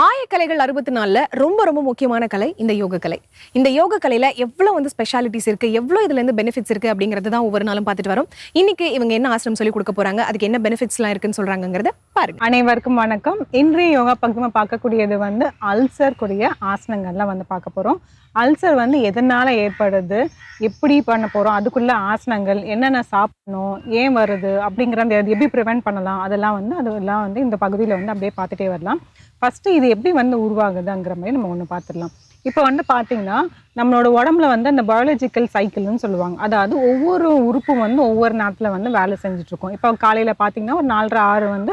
ஆயக்கலைகள் அறுபத்தி நாலில் ரொம்ப ரொம்ப முக்கியமான கலை இந்த யோக கலை. இந்த யோக கலையில் எவ்வளோ வந்து ஸ்பெஷாலிட்டிஸ் இருக்குது எவ்வளோ இதுலேருந்து பெனிஃபிட்ஸ் இருக்குது அப்படிங்கிறது தான் ஒவ்வொரு நாளும் பார்த்துட்டு வரோம். இன்னைக்கு இவங்க என்ன ஆசிரம் சொல்லி கொடுக்க போகிறாங்க அதுக்கு என்ன பெனிஃபிட்ஸ்லாம் இருக்குன்னு சொல்றாங்கங்கறத பாருங்க. அனைவருக்கும் வணக்கம். இன்றைய யோகா பக்கமாக பார்க்கக்கூடியது வந்து அல்சர் கூடிய ஆசனங்கள்லாம் வந்து பார்க்க போகிறோம் அல்சர் வந்து எதனால் ஏற்படுது எப்படி பண்ண போகிறோம் அதுக்குள்ள ஆசனங்கள் என்னென்ன சாப்பிடணும் ஏன் வருது அப்படிங்கிற அந்த எப்படி ப்ரிவெண்ட் பண்ணலாம் அதெல்லாம் வந்து அதெல்லாம் வந்து இந்த பகுதியில் வந்து அப்படியே பார்த்துட்டே வரலாம். ஃபஸ்ட்டு இது எப்படி வந்து உருவாகுதுங்கிற மாதிரி நம்ம ஒன்று பார்த்துடலாம். இப்போ வந்து பார்த்தீங்கன்னா நம்மளோட உடம்புல வந்து அந்த பயாலஜிக்கல் சைக்கிள்னு சொல்லுவாங்க. அதாவது ஒவ்வொரு உறுப்பும் வந்து ஒவ்வொரு நேரத்தில் வந்து வேலை செஞ்சுட்ருக்கோம் இப்போ காலையில் பார்த்தீங்கன்னா ஒரு நாலரை ஆறு வந்து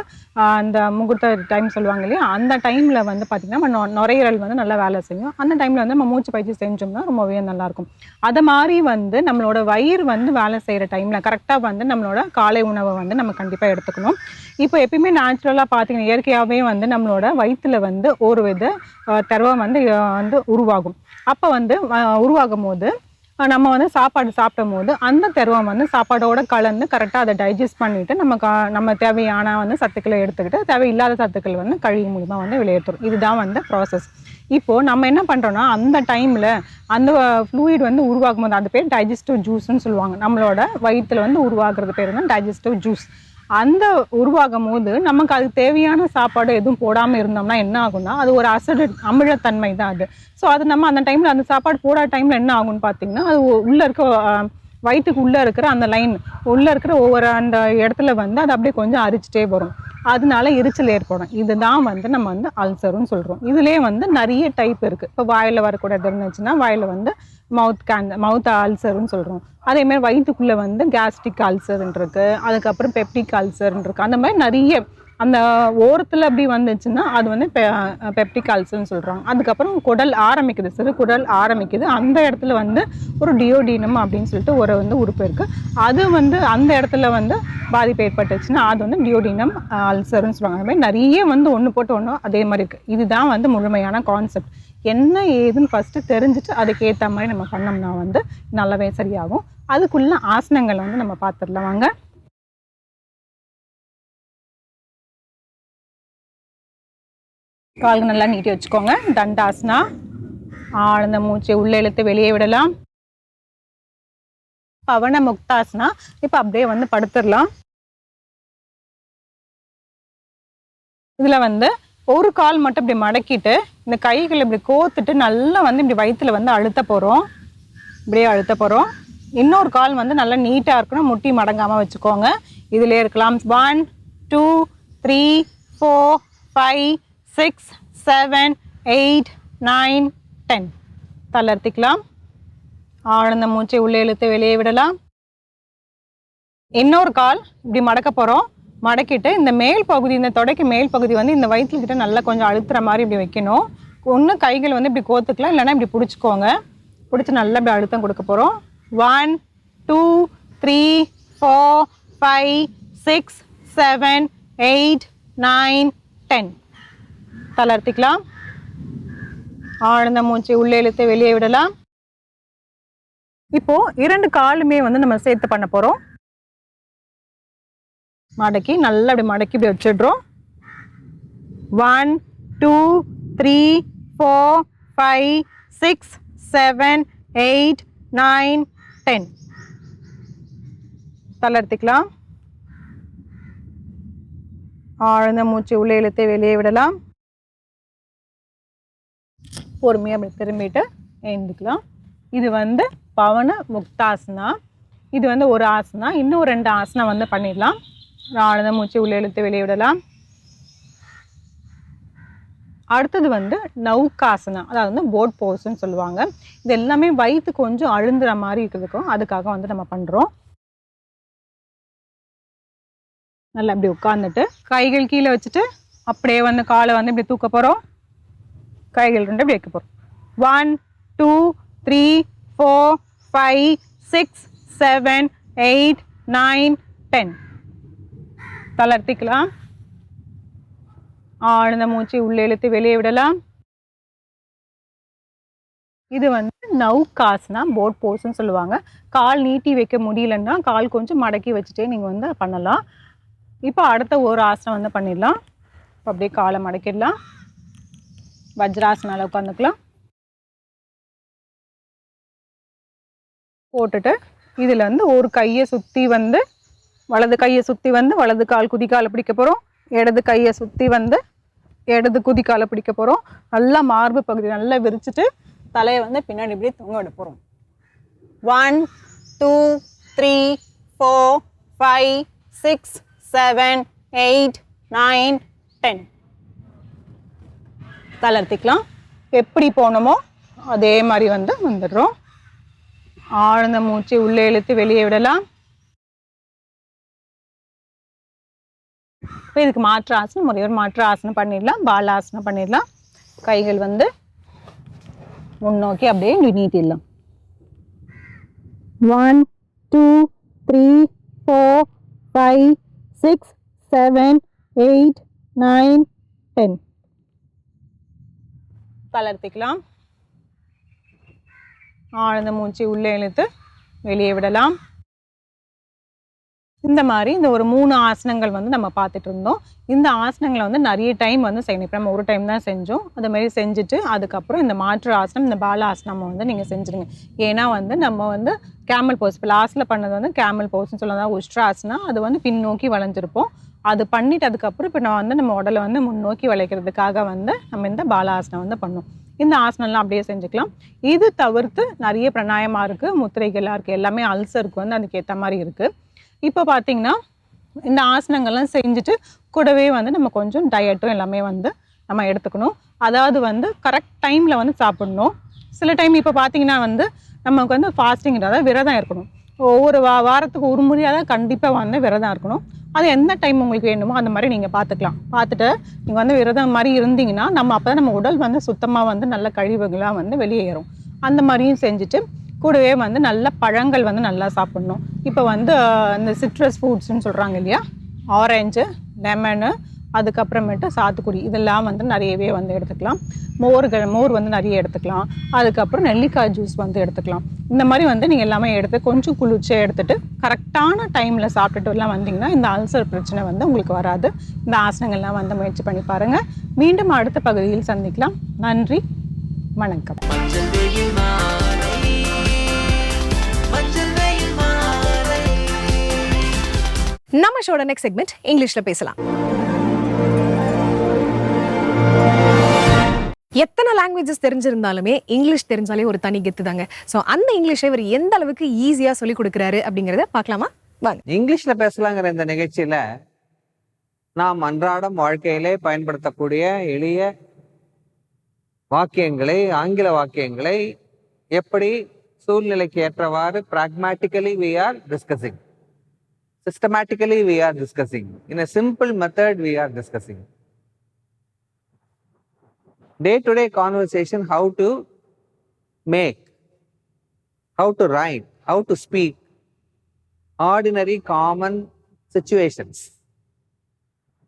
அந்த முகூர்த்த டைம் சொல்லுவாங்க இல்லையா? அந்த டைமில் வந்து பார்த்திங்கன்னா நம்ம நொ- நுரையீரல் வந்து நல்லா வேலை செய்யும். அந்த டைமில் வந்து நம்ம மூச்சு பயிற்சி செஞ்சோம்னா ரொம்பவே நல்லாயிருக்கும் அதை மாதிரி வந்து நம்மளோட வயிறு வந்து வேலை செய்கிற டைமில் கரெக்டாக வந்து நம்மளோட காலை உணவை வந்து நம்ம கண்டிப்பாக எடுத்துக்கணும். இப்போ எப்பயுமே நேச்சுரலாக பார்த்தீங்கன்னா இயற்கையாகவே வந்து நம்மளோட வயிற்றில் வந்து ஒரு வித ஆஹ், திரவம் வந்து வந்து உருவாகும். அப்போ வந்து உருவாகும் போது நம்ம வந்து சாப்பாடு சாப்பிடும் போது அந்த திரவம் வந்து சாப்பாடோட கலந்து கரெக்டாக அதை டைஜஸ்ட் பண்ணிவிட்டு நம்ம க நம்ம தேவையான வந்து சத்துக்களை எடுத்துக்கிட்டு தேவையில்லாத சத்துக்கள் வந்து கழிவு மூலிமா வந்து வெளியேற்றும் இதுதான் வந்து ப்ராசஸ் இப்போது நம்ம என்ன பண்ணுறோன்னா அந்த டைமில் அந்த ஃப்ளூயிட் வந்து உருவாகும் போது அந்த பேர் டைஜஸ்டிவ் ஜூஸ்ன்னு சொல்லுவாங்க. நம்மளோட வயிற்றில் வந்து உருவாகிறது பேர் வந்து டைஜஸ்டிவ் ஜூஸ் அந்த உருவாகும் போது நமக்கு அதுக்கு தேவையான சாப்பாடு எதுவும் போடாமல் இருந்தோம்னா என்ன ஆகும்னா அது ஒரு அசடு அமிழத்தன்மை தான் அது. ஸோ அது நம்ம அந்த டைமில் அந்த சாப்பாடு போடாத டைமில் என்ன ஆகும்னு பார்த்தீங்கன்னா அது உள்ளே இருக்க வயிற்றுக்கு உள்ளே இருக்கிற அந்த லைன் உள்ளே இருக்கிற ஒவ்வொரு அந்த இடத்துல வந்து அது அப்படியே கொஞ்சம் அரிச்சிட்டே வரும். அதனால எரிச்சல் ஏற்படும். இதுதான் வந்து நம்ம வந்து அல்சர்னு சொல்கிறோம் இதுலேயே வந்து நிறைய டைப் இருக்குது இப்போ வாயில் வரக்கூடாது இருந்துச்சுன்னா வாயில் வந்து மவுத் கேன் மவுத் அல்சர்னு சொல்கிறோம் அதே மாதிரி வயிற்றுக்குள்ளே வந்து கேஸ்ட்ரிக் அல்சர்ன்னு அதுக்கப்புறம் பெப்டிக் அல்சர்ன்னு அந்த மாதிரி நிறைய அந்த ஓரத்தில் அப்படி வந்துச்சுன்னா அது வந்து பெப்டிக் அல்சர்னு சொல்கிறாங்க அதுக்கப்புறம் குடல் ஆரம்பிக்குது சிறு குடல் ஆரம்பிக்குது. அந்த இடத்துல வந்து ஒரு டியோடினம் அப்படின்னு சொல்லிட்டு ஒரு வந்து உறுப்பு இருக்குது அது வந்து அந்த இடத்துல வந்து பாதிப்பு ஏற்பட்டுச்சுன்னா அது வந்து டியோடினம் அல்சர்னு சொல்லுவாங்க. அந்த மாதிரி நிறைய வந்து ஒன்று போட்டு ஒன்று அதே மாதிரி இருக்குது இதுதான் வந்து முழுமையான கான்செப்ட் என்ன ஏதுன்னு ஃபஸ்ட்டு தெரிஞ்சுட்டு அதுக்கேற்ற மாதிரி நம்ம பண்ணோம்னா வந்து நல்லாவே சரியாகும். அதுக்குள்ள ஆசனங்களை வந்து நம்ம பார்த்துடலாம். வாங்க. கால்கள் நல்லா நீட்டி வச்சுக்கோங்க. தண்டாசனா. ஆழ்ந்த மூச்சு உள்ளே இழுத்து வெளியே விடலாம். பவன முக்தாசனா. இப்போ அப்படியே வந்து படுத்துடலாம். இதில் வந்து ஒரு கால் மட்டும் இப்படி மடக்கிட்டு இந்த கைகளை இப்படி கோத்துட்டு நல்லா வந்து இப்படி வயிற்றுல வந்து அழுத்த போகிறோம் இப்படியே அழுத்த போகிறோம் இன்னொரு கால் வந்து நல்லா நீட்டாக இருக்கணும். முட்டி மடங்காமல் வச்சுக்கோங்க. இதிலே இருக்கலாம். One two three four five six seven eight nine ten தளர்த்திக்கலாம். ஆழ்ந்த மூச்சை உள்ளே இழுத்து வெளியே விடலாம். இன்னொரு கால் இப்படி மடக்க போகிறோம் மடக்கிட்டு இந்த மேல் பகுதி இந்த தொடைக்கு மேல் பகுதி வந்து இந்த வயிற்றுக்கிட்ட நல்லா கொஞ்சம் அழுத்துற மாதிரி இப்படி வைக்கணும். ஒன்று கைகள் வந்து இப்படி கோத்துக்கலாம். இல்லைன்னா இப்படி பிடிச்சிக்கோங்க. பிடிச்சி நல்லா இப்படி அழுத்தம் கொடுக்க போகிறோம் one two three four five six seven eight nine ten தளர்த்திக்கலாம் ஆழ்ந்த மூச்சு உள்ளே இழுத்து வெளியே விடலாம். இப்போ இரண்டு காலுமே வந்து நம்ம சேர்த்து பண்ண போறோம். மடக்கி நல்லா அப்படி மடக்கி இப்படி வச்சிடுறோம். One two three four five six seven eight nine ten தளர்த்திக்கலாம் ஆழ்ந்த மூச்சு உள்ளே இழுத்து வெளியே விடலாம். பொறுமையாக அப்படி திரும்பிட்டு எழுந்துக்கலாம். இது வந்து பவன முக்தாசனா? இது வந்து ஒரு ஆசனா? இன்னும் ரெண்டு ஆசனா வந்து பண்ணிடலாம். ஆழ்ந்த மூச்சு உள்ளே இழுத்து வெளியே விடலாம். அடுத்தது வந்து நௌகாசனா அதாவது வந்து போட் போஸ்ன்னு சொல்லுவாங்க. இது எல்லாமே வயிற்று கொஞ்சம் அழுந்துற மாதிரி இருக்கிறதுக்கும் அதுக்காக வந்து நம்ம பண்ணுறோம் நல்லா இப்படி உட்காந்துட்டு கைகள் கீழே வச்சுட்டு அப்படியே வந்து காலை வந்து இப்படி தூக்க போகிறோம் கைகள் ரெண்டு வைக்க போகிறோம் one two three four five six seven eight nine ten தளர்த்திக்கலாம் ஆழ்ந்த மூச்சு உள்ளே இழுத்து வெளியே விடலாம். இது வந்து நௌகாஸ்னா போட் போஸ்ன்னு சொல்லுவாங்க. கால் நீட்டி வைக்க முடியலன்னா கால் கொஞ்சம் மடக்கி வச்சுட்டே நீங்கள் வந்து பண்ணலாம். இப்போ அடுத்த ஒரு ஆசனம் வந்து பண்ணிடலாம். இப்போ அப்படியே காலை மடக்கிடலாம். வஜ்ராசனால் உட்காந்துக்கலாம். போட்டுட்டு இதில் வந்து ஒரு கையை சுற்றி வந்து வலது கையை சுற்றி வந்து வலது கால் குதிக்கால் பிடிக்க போகிறோம் இடது கையை சுற்றி வந்து இடது குதிக்கால பிடிக்க போகிறோம் நல்லா மார்பு பகுதி நல்லா விரிச்சிட்டு தலையை வந்து பின்னாடி இப்படி தொங்க விட போகிறோம் one two three four five six seven eight nine ten தளர்த்திக்கலாம். எப்படி போனோமோ அதே மாதிரி வந்து வந்துடுறோம். ஆழ்ந்த மூச்சு உள்ளே இழுத்து வெளியே விடலாம். இப்போ இதுக்கு மாற்று ஆசனம் ஒரே ஒரு மாற்று ஆசனம் பண்ணிடலாம். பாலாசனம் பண்ணிடலாம். கைகள் வந்து முன்னோக்கி அப்படியே நீட்டிடலாம். One two three four five six seven eight nine ten தளர்த்திக்கலாம். ஆழ்ந்த மூச்சு உள்ளே இழுத்து வெளியே விடலாம். இந்த மாதிரி இந்த ஒரு மூணு ஆசனங்கள் வந்து நம்ம பார்த்துட்டு இருந்தோம். இந்த ஆசனங்களை வந்து நிறைய டைம் வந்து செய்யணும் இப்போ நம்ம ஒரு டைம் தான் செஞ்சோம். அது மாதிரி செஞ்சுட்டு அதுக்கப்புறம் இந்த மாற்று ஆசனம் இந்த பால ஆசனம் வந்து நீங்கள் செஞ்சுருங்க ஏன்னா வந்து நம்ம வந்து கேமல் போஸ் இப்போ லாஸ்ட்டில் பண்ணது வந்து கேமல் போஸ்ன்னு சொல்லலாம். உஷ்ட்ராசனா அது வந்து பின்னோக்கி வளைஞ்சிருப்போம் அது பண்ணிட்டு அதுக்கப்புறம் இப்போ நான் வந்து நம்ம உடலை வந்து முன்னோக்கி வளைக்கிறதுக்காக வந்து நம்ம இந்த பாலாசனம் வந்து பண்ணோம். இந்த ஆசனம்லாம் அப்படியே செஞ்சுக்கலாம். இது தவிர்த்து நிறைய பிரணாயமாக இருக்குது முத்திரைகளாக இருக்குது எல்லாமே அல்சருக்கு வந்து அதுக்கு ஏற்ற மாதிரி இருக்குது இப்போ பார்த்தீங்கன்னா இந்த ஆசனங்கள்லாம் செஞ்சுட்டு கூடவே வந்து நம்ம கொஞ்சம் டயட்டும் எல்லாமே வந்து நம்ம எடுத்துக்கணும். அதாவது வந்து கரெக்ட் டைமில் வந்து சாப்பிடணும். சில டைம் இப்போ பார்த்தீங்கன்னா வந்து நமக்கு வந்து ஃபாஸ்டிங்கிறத அதாவது விரதம் இருக்கணும். ஒவ்வொரு வா வாரத்துக்கு ஒரு முறையாக தான் கண்டிப்பாக வந்து விரதம் இருக்கணும். அது எந்த டைம் உங்களுக்கு வேணுமோ அந்த மாதிரி நீங்கள் பார்த்துக்கலாம் பார்த்துட்டு நீங்கள் வந்து விரதம் மாதிரி இருந்தீங்கன்னா நம்ம அப்போ நம்ம உடல் வந்து சுத்தமாக வந்து நல்ல கழிவுகளாக வந்து வெளியேறும். அந்த மாதிரியும் செஞ்சுட்டு கூடவே வந்து நல்ல பழங்கள் வந்து நல்லா சாப்பிடணும். இப்போ வந்து இந்த சிட்ரஸ் ஃபுட்ஸ்னு சொல்கிறாங்க இல்லையா? ஆரஞ்சு லெமனு அதுக்கப்புறமேட்டு சாத்துக்குடி. இதெல்லாம் வந்து நிறையவே வந்து எடுத்துக்கலாம். மோர்கள் மோர் வந்து நிறைய எடுத்துக்கலாம். அதுக்கப்புறம் நெல்லிக்காய் ஜூஸ் வந்து எடுத்துக்கலாம். இந்த மாதிரி வந்து நீங்கள் எல்லாமே எடுத்து கொஞ்சம் குளிர்ச்சியாக எடுத்துட்டு கரெக்டான டைமில் சாப்பிட்டுட்டு எல்லாம் வந்தீங்கன்னா இந்த அல்சர் பிரச்சனை வந்து உங்களுக்கு வராது. இந்த ஆசனங்கள்லாம் வந்து முயற்சி பண்ணி பாருங்கள் மீண்டும் அடுத்த பகுதியில் சந்திக்கலாம். நன்றி. வணக்கம். நம்ம ஷோட நெக்ஸ்ட் செக்மெண்ட் இங்கிலீஷில் பேசலாம். எத்தனை லாங்குவேஜஸ் தெரிஞ்சிருந்தாலுமே இங்கிலீஷ் தெரிஞ்சாலே ஒரு தனி கெத்து தாங்க. ஸோ அந்த இங்கிலீஷை இவர் எந்த அளவுக்கு ஈஸியாக சொல்லி கொடுக்குறாரு அப்படிங்கிறத பார்க்கலாமா? வாங்க. இங்கிலீஷ்ல பேசலாங்கிற இந்த நிகழ்ச்சியில நாம் அன்றாடம் வாழ்க்கையிலே பயன்படுத்தக்கூடிய எளிய வாக்கியங்களை ஆங்கில வாக்கியங்களை எப்படி சூழ்நிலைக்கு ஏற்றவாறு pragmatically we are discussing systematically we are discussing in a simple method we are discussing day to day conversation how to make how to write how to speak ordinary common situations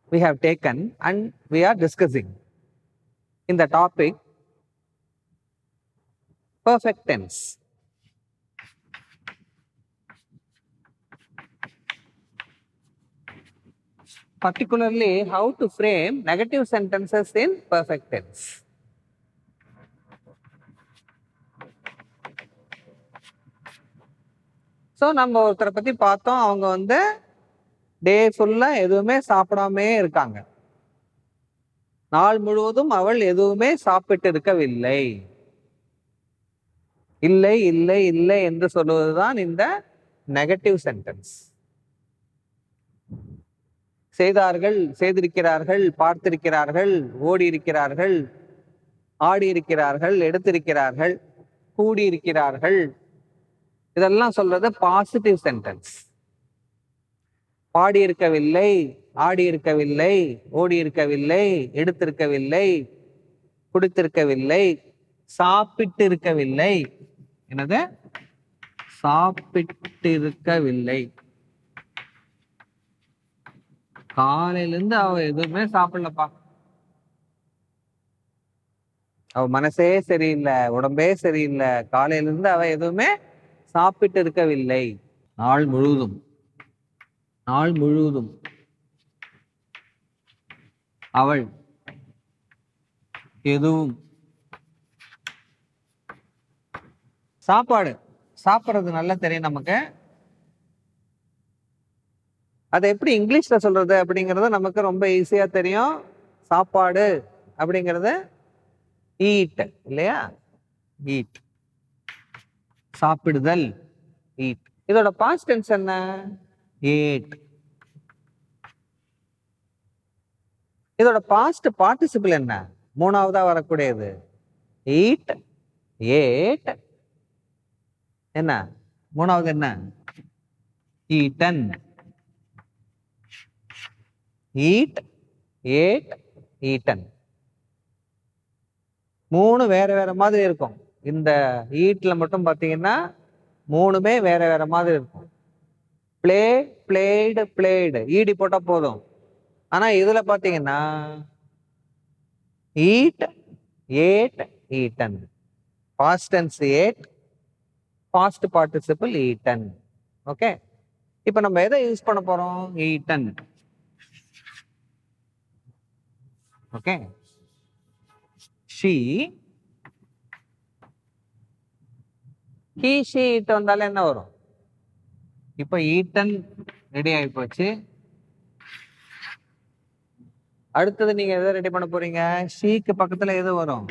we have taken and we are discussing in the topic perfect tense. Particularly, how to frame negative sentences in perfect tense. So நம்ம ஒருத்தரை பற்றி பார்த்தோம். அவங்க வந்து டே ஃபுல்லாக எதுவுமே சாப்பிடாமே இருக்காங்க. நாள் முழுவதும் அவள் எதுவுமே சாப்பிட்டு இருக்கவில்லை. இல்லை இல்லை இல்லை என்று சொல்வதுதான் இந்த நெகட்டிவ் சென்டென்ஸ் செய்தார்கள் செய்திருக்கிறார்கள் பார்த்திருக்கிறார்கள் ஓடி இருக்கிறார்கள் ஆடி இருக்கிறார்கள் எடுத்திருக்கிறார்கள் கூடியிருக்கிறார்கள். இதெல்லாம் சொல்றது பாசிட்டிவ் சென்டென்ஸ் பாடி இருக்கவில்லை ஆடி இருக்கவில்லை ஓடி இருக்கவில்லை எடுத்திருக்கவில்லை குடித்திருக்கவில்லை சாப்பிட்டு இருக்கவில்லை என்னது? சாப்பிட்டிருக்கவில்லை. காலையில இருந்து அவ எதுவுமே சாப்பிடலப்பா. அவ மனசே சரியில்லை உடம்பே சரியில்லை. காலையில இருந்து அவ எதுவுமே சாப்பிட்டு இருக்கவில்லை. நாள் முழுவதும் நாள் முழுவதும் அவள் எதுவும் சாப்பாடு சாப்பிட்றது நல்லா தெரியும் நமக்கு. அதை எப்படி இங்கிலீஷ்ல சொல்றது அப்படிங்கிறது நமக்கு ரொம்ப ஈஸியா தெரியும். சாப்பாடு அப்படிங்கிறது ஈட் இல்லையா? ஈட் சாப்பிடுதல் ஈட் இதோட பாஸ்ட் டென்ஸ் என்ன? ஏட் இதோட பாஸ்ட் பார்ட்டிசிபிள் என்ன? மூணாவதா வரக்கூடியது. ஈட் ஏட் என்ன? மூணாவது என்ன? ஈட்டன் ஈட் ஏட் ஈட்டன் மூணு வேற வேற மாதிரி இருக்கும். இந்த ஈட்டில் மட்டும் பார்த்தீங்கன்னா மூணுமே வேற வேற மாதிரி இருக்கும். ப்ளே பிளேடு பிளேடு ஈடி போட்டால் போதும். ஆனால் இதில் பார்த்தீங்கன்னா eat ate eaten past tense ate past participle eaten okay இப்போ நம்ம எதை யூஸ் பண்ண போகிறோம் eaten okay she he she it வந்தாலும் என்ன வரும் இப்போ ஈட்டன் ரெடி ஆகி போச்சு அடுத்தது நீங்க எதை ரெடி பண்ண போறீங்க ஷீக்கு பக்கத்துல எது வரும்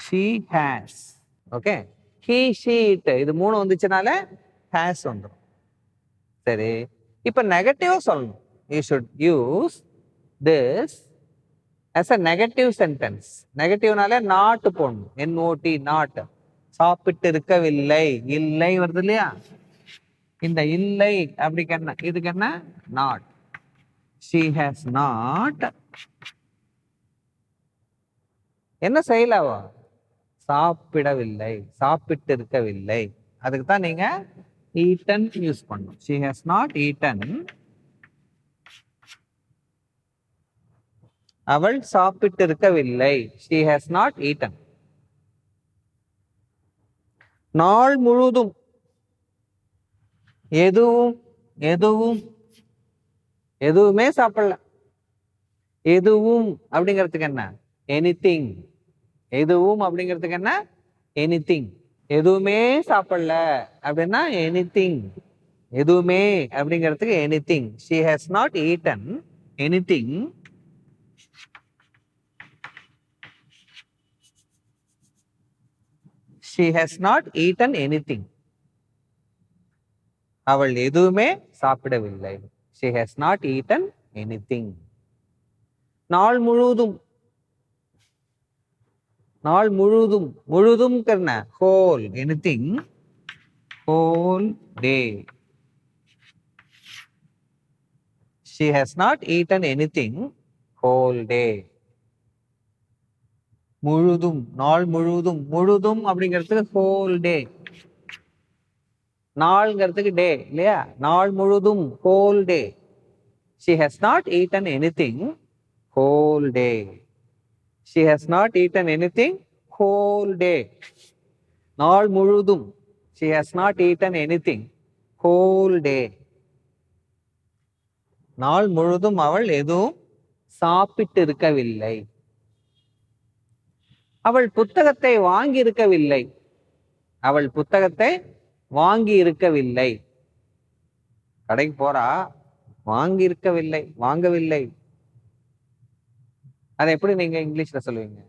she has okay he she it இது மூணு வந்துச்சுனால ஹேஸ் வந்துடும் சரி இப்போ நெகட்டிவ் சொல்லணும் you should use this as a negative sentence நெகட்டிவ்னாலே not போடணும். என்ஓடி நாட் சாப்பிட்டு இருக்கவில்லை இல்லை வருது இல்லையா? இந்த இல்லை அப்படிக்கு என்ன? இதுக்கு என்ன? நாட் ஷீ ஹேஸ் நாட் என்ன செய்யல சாப்பிடவில்லை. சாப்பிட்டு இருக்கவில்லை அதுக்கு தான் நீங்க ஈட்டன் யூஸ் பண்ணும் ஷி ஹேஸ் நாட் ஈட்டன் அவள் சாப்பிட்டு இருக்கவில்லை she நாட் ஈட்டன் நாள் முழுதும் எதுவும் எதுவும் எதுவுமே சாப்பிடல. எதுவும் அப்படிங்கிறதுக்கு என்ன? எனிதிங் எதுவும் அப்படிங்கிறதுக்கு என்ன? எனிதிங் எதுவுமே சாப்பிடல. அப்படின்னா எனிதிங் எதுவுமே அப்படிங்கிறதுக்கு anything she has not eaten anything she has not eaten anything அவள் எதுவுமே சாப்பிடவில்லை. She has not eaten anything நாள் முழுவதும் நாள் முழுவதும் முழுதும் கர்ண whole anything whole day she has not eaten anything whole day முழுதும் நாள் முழுவதும் முழுதும் அப்படிங்கிறதுக்கு ஹோல் டே நாள்ங்கிறதுக்கு டே இல்லையா? நாள் முழுதும் whole day she has not eaten anything whole day she has not eaten anything whole day நாள் முழுதும் she has not eaten anything whole day நாள் முழுதும் அவள் எதுவும் சாப்பிட்டு இருக்கவில்லை அவள் புத்தகத்தை வாங்கி இருக்கவில்லை அவள் புத்தகத்தை வாங்கி இருக்கவில்லை கடைக்கு போறா? வாங்கி இருக்கவில்லை வாங்கவில்லை. அதை எப்படி நீங்க இங்கிலீஷ்ல சொல்லுவீங்க?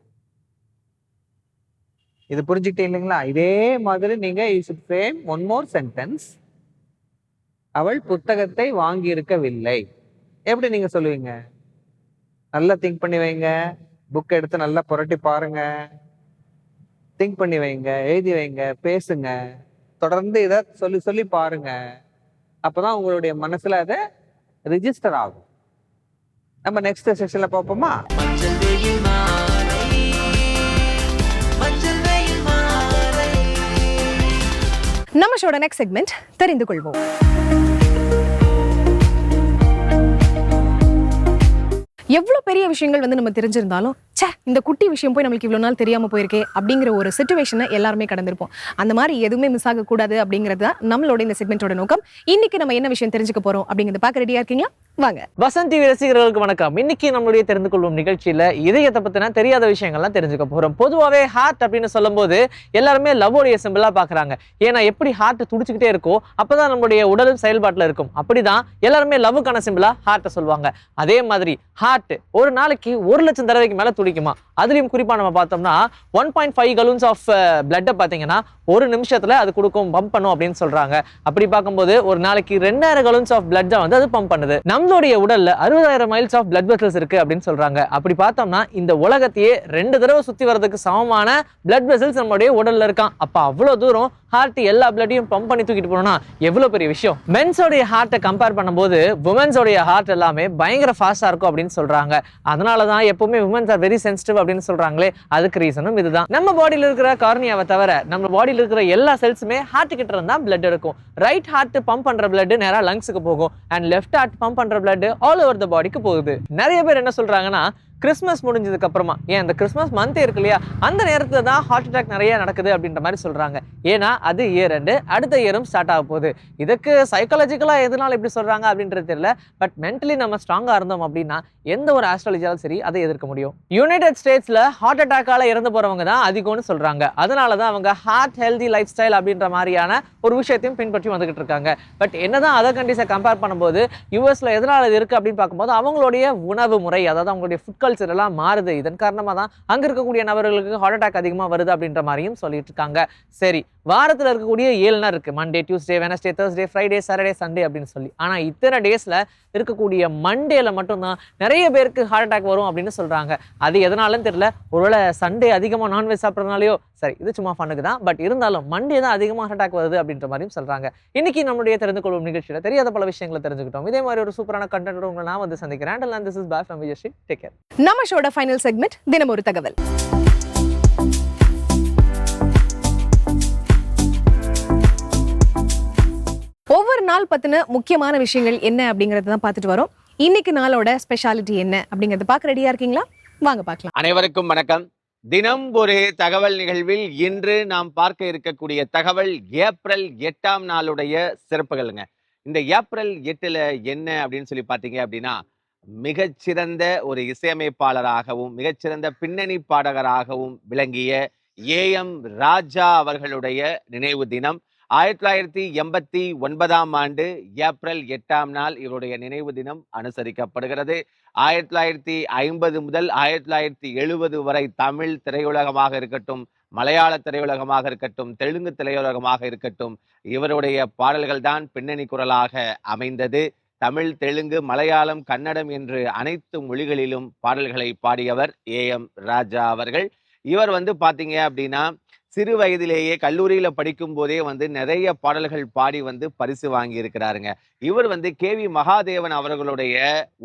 இது புரிஞ்சுக்கிட்டே இல்லைங்களா? இதே மாதிரி நீங்க you should frame one more sentence அவள் புத்தகத்தை வாங்கி இருக்கவில்லை எப்படி நீங்க சொல்லுவீங்க? நல்லா திங்க் பண்ணி வைங்க. புக் எடுத்து நல்லா புரட்டி பாருங்க. திங்க் பண்ணி வைங்க எழுதி வைங்க பேசுங்க. தொடர்ந்து இதை சொல்லி சொல்லி பாருங்க. அப்பதான் உங்களுடைய மனசுல அதை ரிஜிஸ்டர் ஆகும். நம்ம நெக்ஸ்ட் செஷன்ல பார்ப்போமா? நம்ம ஷோட நெக்ஸ்ட் செக்மெண்ட் தெரிந்து கொள்வோம். எவ்வளவு பெரிய விஷயங்கள் வந்து நம்ம தெரிஞ்சிருந்தாலும் சே இந்த குட்டி விஷயம் போய் நம்மளுக்கு இவ்வளவு நாள் தெரியாமல் போயிருக்கே அப்படிங்கிற ஒரு சுச்சுவேஷனை எல்லாருமே கடந்திருப்போம். அந்த மாதிரி எதுவுமே மிஸ் ஆகக்கூடாது அப்படிங்கிறது தான் நம்மளோட இந்த செக்மெண்ட்டோட நோக்கம். இன்னைக்கு நம்ம என்ன விஷயம் தெரிஞ்சுக்க போறோம் அப்படிங்கிறத பார்க்க ரெடியாக இருக்கீங்களா? வாங்க. வசந்தி ரசிகர்களுக்கு வணக்கம். இன்னைக்கு நம்மளுடைய தெரிந்து கொள்வோம் நிகழ்ச்சியில இதயத்தை பத்தின தெரியாத விஷயங்கள்லாம் தெரிஞ்சுக்க போறோம். பொதுவாகவே ஹார்ட் அப்படின்னு சொல்லும்போது எல்லாருமே லவ்வோடைய சிம்பிளா பாக்குறாங்க ஏன்னா எப்படி ஹார்ட் துடிச்சுக்கிட்டே இருக்கோ அப்பதான் நம்மளுடைய உடலும் செயல்பாட்டில் இருக்கும். அப்படிதான் எல்லாருமே லவ்வுக்கான சிம்பிளா ஹார்ட்டை சொல்லுவாங்க. அதே மாதிரி ஹார்ட் ஒரு நாளைக்கு ஒரு லட்சம் தடவைக்கு மேல ശരിക്കും அதுலேயும் குறிப்பாக நம்ம பார்த்தோம்னா one point five gallons of பிளட்டை பார்த்தீங்கன்னா ஒரு நிமிஷத்தில் அது கொடுக்கும் பம்ப் பண்ணும் அப்படின்னு சொல்கிறாங்க அப்படி பார்க்கும்போது ஒரு நாளைக்கு ரெண்டாயிரம் கலூன்ஸ் ஆஃப் பிளட் வந்து அது பம்ப் பண்ணுது. நம்மளுடைய உடலில் அறுபதாயிரம் மைல்ஸ் ஆஃப் பிளட் வெசல்ஸ் இருக்குது அப்படின்னு சொல்கிறாங்க அப்படி பார்த்தோம்னா இந்த உலகத்தையே ரெண்டு தடவை சுற்றி வர்றதுக்கு சமமான பிளட் வெசல்ஸ் நம்மளுடைய உடலில் இருக்கான். அப்போ அவ்வளோ தூரம் ஹார்ட் எல்லா பிளட்டையும் பம்ப் பண்ணி தூக்கிட்டு போனோம்னா எவ்வளோ பெரிய விஷயம்? மென்ஸோடைய ஹார்ட்டை கம்பேர் பண்ணும்போது உமன்ஸோடைய ஹார்ட் எல்லாமே பயங்கர ஃபாஸ்ட்டாக இருக்கும் அப்படின்னு சொல்கிறாங்க அதனால தான் எப்பவுமே உமன்ஸ் ஆர் வெரி சென்சிட்டிவ் அப்படின்னு சொல்றாங்களே அதுக்கு ரீசனும் இதுதான். நம்ம பாடியில இருக்கிற கார்னியாவை தவிர நம்ம பாடியில் இருக்கிற எல்லா செல்ஸுமே ஹார்ட் கிட்ட இருந்தா பிளட் இருக்கும் ரைட் ஹார்ட் பம்ப் பண்ற பிளட் நேரா லங்ஸுக்கு போகும். அண்ட் லெஃப்ட் ஹார்ட் பம்ப் பண்ற பிளட் ஆல் ஓவர் த பாடிக்கு போகுது. நிறைய பேர் என்ன சொல்றாங்கன்னா கிறிஸ்மஸ் முடிஞ்சதுக்கு அப்புறமா ஏன் அந்த கிறிஸ்மஸ் மந்த் இருக்கு இல்லையா? அந்த நேரத்துல தான் ஹார்ட் அட்டாக் நிறைய நடக்குது அப்படின்ற மாதிரி சொல்றாங்க. ஏன்னா அது இயர் ரெண்டு அடுத்த இயரும் ஸ்டார்ட் ஆக போகுது. இதுக்கு சைக்காலஜிக்கலா எதனால இப்படி சொல்றாங்க அப்படின்றது தெரியல. பட் மென்டலி நம்ம ஸ்ட்ராங்கா இருந்தோம் அப்படின்னா எந்த ஒரு ஆஸ்ட்ராலஜியாலும் சரி அதை எதிர்க்க முடியும். யுனைடெட் ஸ்டேட்ஸ்ல ஹார்ட் அட்டாக்கால இறந்து போறவங்க தான் அதிகம்னு சொல்றாங்க. அதனால தான் அவங்க ஹார்ட் ஹெல்தி லைஃப் ஸ்டைல் அப்படின்ற மாதிரியான ஒரு விஷயத்தையும் பின்பற்றி வந்துகிட்டு இருக்காங்க. பட் என்னதான் அதர் கண்ட்ரிஸை கம்பேர் பண்ணும்போது யூஎஸ்ல எதனால இது இருக்கு அப்படின்னு பார்க்கும்போது அவங்களுடைய உணவு முறை அதாவது அவங்களுடைய ஃபுட் கல்ச்சர் எல்லாம் மாறுது. இதன் காரணமாக தான் அங்க இருக்கக்கூடிய நபர்களுக்கு ஹார்ட் அட்டாக் அதிகமாக வருது அப்படின்ற மாதிரியும் சொல்லிட்டு இருக்காங்க. சரி வாரத்தில் இருக்கக்கூடிய ஏழு நாள் Monday Tuesday Wednesday Thursday Friday Saturday Sunday அப்படின்னு சொல்லி. ஆனா இத்தனை டேஸ்ல இருக்கக்கூடிய மண்டேல மட்டும்தான் நிறைய பேருக்கு ஹார்ட் அட்டாக் வரும் அப்படின்னு சொல்றாங்க. அது எதனாலன்னு தெரியல. ஒருவேளை சண்டே அதிகமாக நான்வெஜ் சாப்பிட்றதுனாலையோ சரி இது சும்மா ஃபண்ணுக்கு தான். பட் இருந்தாலும் மண்டே தான் அதிகமாக ஹார்ட் அட்டாக் வருது அப்படின்ற மாதிரியும் சொல்றாங்க. இன்னைக்கு நம்மளுடைய தெரிந்து கொள்ளும் நிகழ்ச்சியில தெரியாத பல விஷயங்களை தெரிஞ்சுக்கிட்டோம். இதே மாதிரி ஒரு சூப்பரான கண்டென்ட் உங்களை நான் வந்து சந்திக்கிறேன். And this is bye from take care நம்ம ஷோட ஃபைனல் செக்மெண்ட் தினம் ஒரு தகவல். ஒவ்வொரு நாள் பத்தின முக்கியமான விஷயங்கள் என்ன அப்படிங்கறத தான் பார்த்துட்டு வரோம். இன்னைக்கு நாளோட ஸ்பெஷாலிட்டி என்ன அப்படிங்கறத பார்க்க ரெடியா இருக்கீங்களா? வாங்க பார்க்கலாம். அனைவருக்கும் வணக்கம். தினம் ஒரு தகவல் நிகழ்வில் இன்று நாம் பார்க்க இருக்கக்கூடிய தகவல் ஏப்ரல் எட்டாம் நாளுடைய சிறப்புகளுங்க. இந்த ஏப்ரல் எட்டுல என்ன அப்படின்னு சொல்லி பார்த்தீங்க அப்படின்னா மிகச்சிறந்த ஒரு இசையமைப்பாளராகவும் மிகச்சிறந்த பின்னணி பாடகராகவும் விளங்கிய ஏ. எம். ராஜா அவர்களுடைய நினைவு தினம் ஆயிரத்தி தொள்ளாயிரத்தி எண்பத்தி ஒன்பதாம் ஆண்டு ஏப்ரல் எட்டாம் நாள் இவருடைய நினைவு தினம் அனுசரிக்கப்படுகிறது. ஆயிரத்தி தொள்ளாயிரத்தி ஐம்பது முதல் ஆயிரத்தி தொள்ளாயிரத்தி எழுபது வரை தமிழ் திரையுலகமாக இருக்கட்டும் மலையாள திரையுலகமாக இருக்கட்டும் தெலுங்கு திரையுலகமாக இருக்கட்டும் இவருடைய பாடல்கள் தான் பின்னணி குரலாக அமைந்தது. தமிழ் தெலுங்கு மலையாளம் கன்னடம் என்று அனைத்து மொழிகளிலும் பாடல்களை பாடியவர் ஏ. எம். ராஜா அவர்கள். இவர் வந்து பார்த்தீங்க அப்படின்னா சிறு வயதிலேயே கல்லூரியில் படிக்கும் போதே வந்து நிறைய பாடல்கள் பாடி வந்து பரிசு வாங்கி இருக்கிறாருங்க இவர் வந்து கே. வி. மகாதேவன் அவர்களுடைய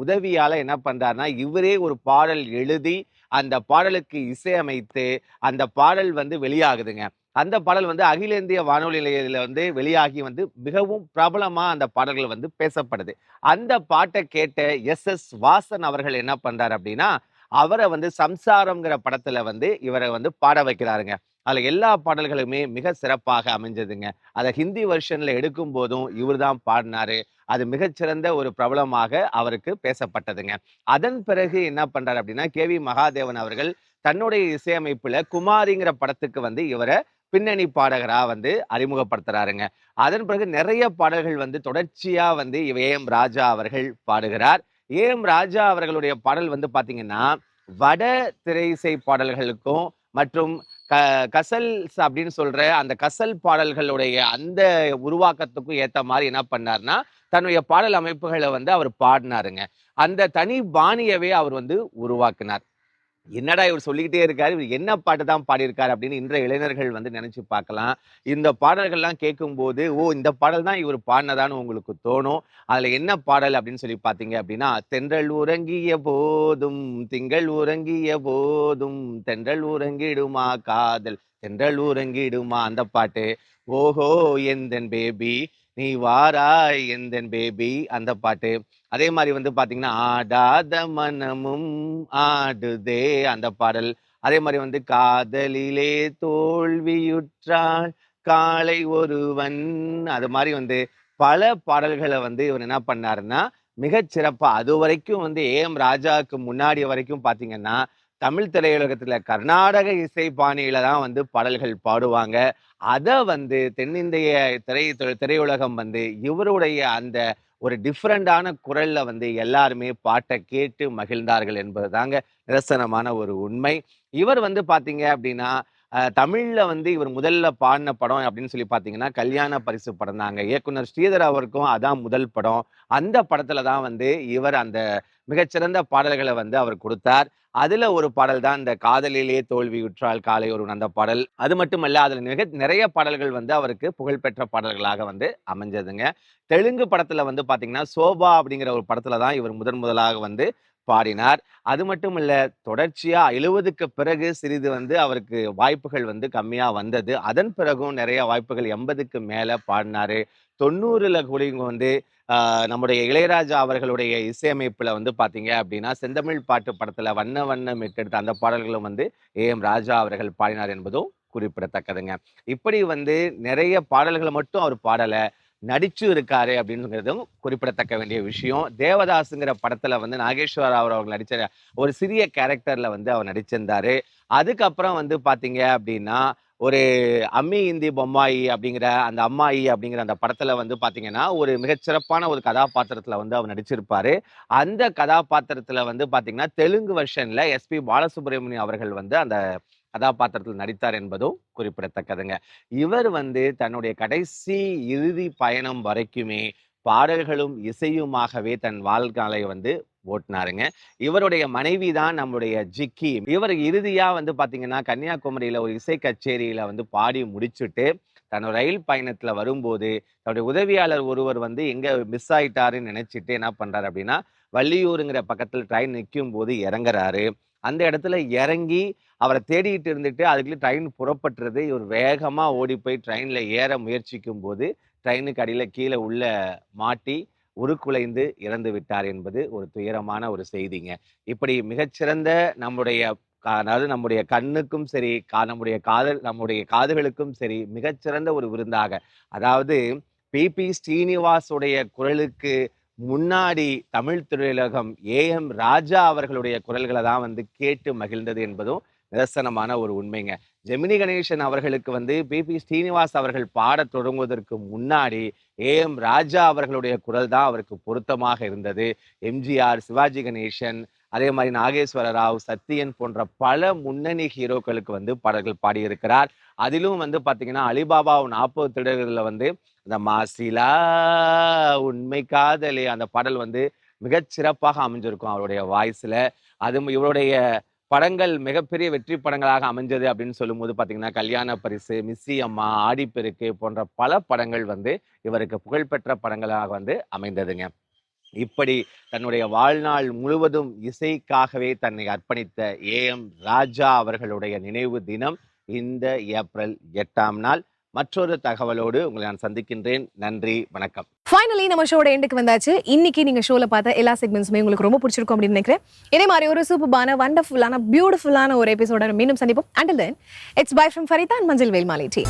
உதவியால் என்ன பண்ணுறாருனா இவரே ஒரு பாடல் எழுதி அந்த பாடலுக்கு இசையமைத்து அந்த பாடல் வந்து வெளியாகுதுங்க. அந்த பாடல் வந்து அகில இந்திய வானொலி நிலையத்தில் வந்து வெளியாகி வந்து மிகவும் பிரபலமா அந்த பாடல்கள் வந்து பேசப்படுது. அந்த பாட்டை கேட்ட எஸ். எஸ். வாசன் அவர்கள் என்ன பண்றாரு அப்படின்னா அவரை வந்து சம்சாரம்ங்கிற படத்துல வந்து இவரை வந்து பாட வைக்கிறாருங்க. அதில் எல்லா பாடல்களுமே மிக சிறப்பாக அமைஞ்சதுங்க. அதை ஹிந்தி வெர்ஷனில் எடுக்கும் போதும் இவர் தான் பாடினாரு. அது மிகச்சிறந்த ஒரு பிரபலமாக அவருக்கு பேசப்பட்டதுங்க. அதன் பிறகு என்ன பண்ணுறாரு அப்படின்னா கே. வி. மகாதேவன் அவர்கள் தன்னுடைய இசையமைப்பில் குமாரிங்கிற படத்துக்கு வந்து இவரை பின்னணி பாடகராக வந்து அறிமுகப்படுத்துறாருங்க. அதன் பிறகு நிறைய பாடல்கள் வந்து தொடர்ச்சியாக வந்து ஏ எம் ராஜா அவர்கள் பாடுகிறார். ஏ எம் ராஜா அவர்களுடைய பாடல் வந்து பார்த்தீங்கன்னா வட திரைசை பாடல்களுக்கும் மற்றும் க கசல் அப்படின்னு சொல்கிற அந்த கசல் பாடல்களுடைய அந்த உருவாக்கத்துக்கும் ஏற்ற மாதிரி என்ன பண்ணார்னா தன்னுடைய பாடல் அமைப்புகளை வந்து அவர் பாடினாருங்க. அந்த தனி பாணியவே அவர் வந்து உருவாக்கினார். என்னடா இவர் சொல்லிக்கிட்டே இருக்காரு? இவர் என்ன பாட்டு தான் பாடியிருக்காரு அப்படின்னு இன்றைய இளைஞர்கள் வந்து நினைச்சு பார்க்கலாம். இந்த பாடல்கள்லாம் கேட்கும்போது ஓ இந்த பாடல் தான் இவர் பாடினதான்னு உங்களுக்கு தோணும். அதுல என்ன பாடல்? அப்படின்னு சொல்லி பார்த்தீங்க அப்படின்னா தென்றல் உறங்கிய போதும் திங்கள் உறங்கிய போதும் தென்றல் உறங்கிடுமா காதல் தென்றல் உறங்கிடுமா அந்த பாட்டு. ஓஹோ எந்தன் பேபி நீ வாராய் எந்தன் பேபி? அந்த பாட்டு. அதே மாதிரி வந்து பாத்தீங்கன்னா ஆடாத மனமும் ஆடுதே அந்த பாடல். அதே மாதிரி வந்து காதலிலே தோல்வியுற்றால் காலை ஒருவன். அது மாதிரி வந்து பல பாடல்களை வந்து இவர் என்ன பண்ணாருன்னா மிகச் சிறப்பா அது வரைக்கும் வந்து ஏஎம் ராஜாவுக்கு முன்னாடி வரைக்கும் பாத்தீங்கன்னா தமிழ் திரையுலகத்துல கர்நாடக இசை பாணியில தான் வந்து பாடல்கள் பாடுவாங்க. அதை வந்து தென்னிந்திய திரை திரையுலகம் வந்து இவருடைய அந்த ஒரு டிஃப்ரெண்டான குரல்ல வந்து எல்லாருமே பாட்டை கேட்டு மகிழ்ந்தார்கள் என்பது தாங்க நிதர்சனமான ஒரு உண்மை. இவர் வந்து பாத்தீங்க அப்படின்னா தமிழில் வந்து இவர் முதல்ல பாடின படம் அப்படின்னு சொல்லி பார்த்தீங்கன்னா கல்யாண பரிசு படம் தாங்க. இயக்குனர் ஸ்ரீதர் அவருக்கும் அதான் முதல் படம். அந்த படத்துல தான் வந்து இவர் அந்த மிகச்சிறந்த பாடல்களை வந்து அவர் கொடுத்தார். அதுல ஒரு பாடல் தான் இந்த காதலிலே தோல்வியுற்றால் காலை ஒரு அந்த பாடல். அது மட்டுமல்ல அதுல மிக நிறைய பாடல்கள் வந்து அவருக்கு புகழ்பெற்ற பாடல்களாக வந்து அமைஞ்சதுங்க. தெலுங்கு படத்துல வந்து பாத்தீங்கன்னா சோபா அப்படிங்கிற ஒரு படத்துல தான் இவர் முதன் முதலாக வந்து பாடினார். அது மட்டும் இல்ல தொடர்ச்சியா எழுவதுக்கு பிறகு சிறிது வந்து அவருக்கு வாய்ப்புகள் வந்து கம்மியா வந்தது. அதன் பிறகும் நிறைய வாய்ப்புகள் எண்பதுக்கு மேல பாடினாரு. தொண்ணூறுல கூட வந்து நம்முடைய இளையராஜா அவர்களுடைய இசையமைப்புல வந்து பாத்தீங்க அப்படின்னா செந்தமிழ் பாட்டு படத்துல வண்ண வண்ணம் மீட்டெடுத்த அந்த பாடல்களும் வந்து ஏ. எம். ராஜா அவர்கள் பாடினார் என்பதும் குறிப்பிடத்தக்கதுங்க. இப்படி வந்து நிறைய பாடல்களை மட்டும் அவர் பாடலை. நடிச்சு இருக்காரு அப்படின்னுங்கிறதும் குறிப்பிடத்தக்க வேண்டிய விஷயம். தேவதாஸுங்கிற படத்துல வந்து நாகேஸ்வர ராவ் அவர்கள் நடிச்ச ஒரு சிறிய கேரக்டர்ல வந்து அவர் நடிச்சிருந்தாரு. அதுக்கப்புறம் வந்து பாத்தீங்க அப்படின்னா ஒரு அம்மி இந்தி பொம்மாயி அப்படிங்கிற அந்த அம்மாயி அப்படிங்கிற அந்த படத்துல வந்து பாத்தீங்கன்னா ஒரு மிகச்சிறப்பான ஒரு கதாபாத்திரத்துல வந்து அவர் நடிச்சிருப்பாரு. அந்த கதாபாத்திரத்துல வந்து பாத்தீங்கன்னா தெலுங்கு வெர்ஷனில் எஸ்பி பாலசுப்ரமணியம் அவர்கள் வந்து அந்த கதாபாத்திரத்தில் நடித்தார் என்பதும் குறிப்பிடத்தக்கதுங்க. இவர் வந்து தன்னுடைய கடைசி இறுதி பயணம் வரைக்குமே பாடல்களும் இசையுமாகவே தன் வாழ்நாளை வந்து ஓட்டினாருங்க. இவருடைய மனைவி தான் நம்முடைய ஜிக்கி. இவர் இறுதியா வந்து பாத்தீங்கன்னா கன்னியாகுமரியில ஒரு இசை கச்சேரியில வந்து பாடி முடிச்சுட்டு தன்னோட ரயில் பயணத்துல வரும்போது தன்னுடைய உதவியாளர் ஒருவர் வந்து எங்க மிஸ் ஆயிட்டாருன்னு நினைச்சிட்டு என்ன பண்றாரு அப்படின்னா வள்ளியூருங்கிற பக்கத்தில் ட்ரெயின் நிற்கும் போது இறங்குறாரு. அந்த இடத்துல இறங்கி அவரை தேடிட்டு இருந்துட்டு அதுக்குள்ளே ட்ரெயின் புறப்பட்டுறது. இவர் வேகமாக ஓடி போய் ட்ரெயினில் ஏற முயற்சிக்கும் போது ட்ரெயினுக்கு அடியில் கீழே உள்ள மாட்டி உருக்குலைந்து இறந்து விட்டார் என்பது ஒரு துயரமான ஒரு செய்திங்க. இப்படி மிகச்சிறந்த நம்முடைய அதாவது நம்முடைய கண்ணுக்கும் சரி கா நம்முடைய காதல் நம்முடைய காதுகளுக்கும் சரி மிகச்சிறந்த ஒரு விருந்தாக. அதாவது பிபி ஸ்ரீனிவாசுடைய குரலுக்கு முன்னாடி தமிழ் திரையுலகம் ஏஎம் ராஜா அவர்களுடைய குரல்களை தான் வந்து கேட்டு மகிழ்ந்தது என்பதும் நிதர்சனமான ஒரு உண்மைங்க. ஜெமினி கணேசன் அவர்களுக்கு வந்து பிபி ஸ்ரீனிவாஸ் அவர்கள் பாடத் தொடங்குவதற்கு முன்னாடி ஏஎம் ராஜா அவர்களுடைய குரல் தான் அவருக்கு பொருத்தமாக இருந்தது. எம்ஜிஆர் சிவாஜி கணேசன் அதே மாதிரி நாகேஸ்வர ராவ் சத்யன் போன்ற பல முன்னணி ஹீரோக்களுக்கு வந்து பாடல்கள் பாடியிருக்கிறார். அதிலும் வந்து பார்த்தீங்கன்னா அலிபாபா நாற்பது திடல்களில் வந்து அந்த மாசிலா உண்மை காதலே அந்த பாடல் வந்து மிகச்சிறப்பாக அமைஞ்சிருக்கும் அவருடைய வாய்ஸில். அதுவும் இவருடைய படங்கள் மிகப்பெரிய வெற்றி படங்களாக அமைஞ்சது அப்படின்னு சொல்லும்போது பார்த்தீங்கன்னா கல்யாண பரிசு மிஸ்ஸி அம்மா ஆடிப்பெருக்கு போன்ற பல படங்கள் வந்து இவருக்கு புகழ்பெற்ற படங்களாக வந்து அமைந்ததுங்க. இப்படி தன்னுடைய வாழ்நாள் முழுவதும் இசைக்காகவே தன்னை அர்ப்பணித்த ஏஎம் ராஜா அவர்களுடைய நினைவு தினம் இந்த ஏப்ரல் எட்டாம் நாள். மற்றொரு தகவலோடு உங்களை நான் சந்திக்கின்றேன். நன்றி வணக்கம். ஃபைனலி நம்ம ஷோட எண்டுக்கு வந்தாச்சு. இன்னைக்கு நீங்க ஷோல பார்த்த எல்லா செக்மெண்ட்ஸுமே உங்களுக்கு ரொம்ப பிடிச்சிருக்கும் அப்படின்னு நினைக்கிறேன். இதே மாதிரி ஒரு சூப்பரான வண்டர்ஃபுல்லான பியூட்டிஃபுல்லான ஒரு எபிசோட மீண்டும் சந்திப்போம். Until then it's bye from Farida and மஞ்சள் வேல்மாலி டீ